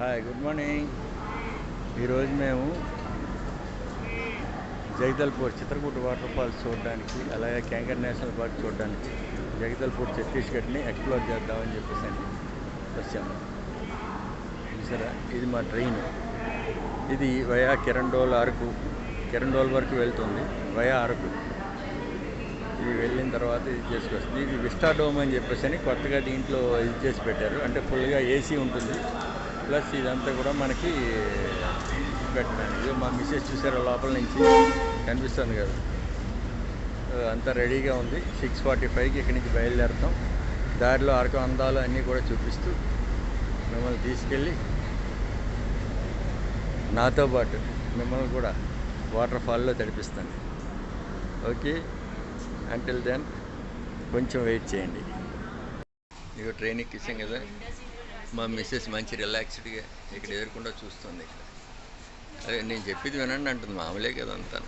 Hi good morning ఈరోజు మేము Jagdalpur Chitrakoot water falls చూడడానికి అలాగే క్యాంకర్ నేషనల్ పార్క్ చూడడానికి జగదల్పూర్ ఛత్తీస్గఢ్ని ఎక్స్ప్లోర్ చేద్దామని చెప్పేసి అని వచ్చాము చూసారా? ఇది మా ట్రైన్ ఇది వయా కిరండోల్ అరకు కిరండోల్ వరకు వెళ్తుంది వయా అరకు. ఇది వెళ్ళిన తర్వాత ఇది చేసుకొస్తుంది ఇది విస్టా డోమ్ అని చెప్పేసి అని కొత్తగా దీంట్లో ఇది చేసి పెట్టారు. అంటే ఫుల్గా ఏసీ ఉంటుంది. ప్లస్ ఇదంతా కూడా మనకి పెట్టడానికి ఇది మా మిస్సెస్ చూసారు లోపల నుంచి? కనిపిస్తుంది కదా. అంతా రెడీగా ఉంది. సిక్స్ ఫార్టీ ఫైవ్కి ఇక్కడి నుంచి బయలుదేరుతాం. దారిలో అరకు అందాలు అన్నీ కూడా చూపిస్తూ మిమ్మల్ని తీసుకెళ్ళి నాతో పాటు మిమ్మల్ని కూడా వాటర్ ఫాల్లో తడిపిస్తాను. ఓకే. అంటిల్ దెన్ కొంచెం వెయిట్ చేయండి. ఇక ట్రైన్ ఎక్కించాం కదా. మా మిస్సెస్ మంచి రిలాక్స్డ్గా ఇక్కడ ఎదురకుండా చూస్తుంది ఇక్కడ. అదే నేను చెప్పేది వినండి అంటుంది మామూలే కదా అంతా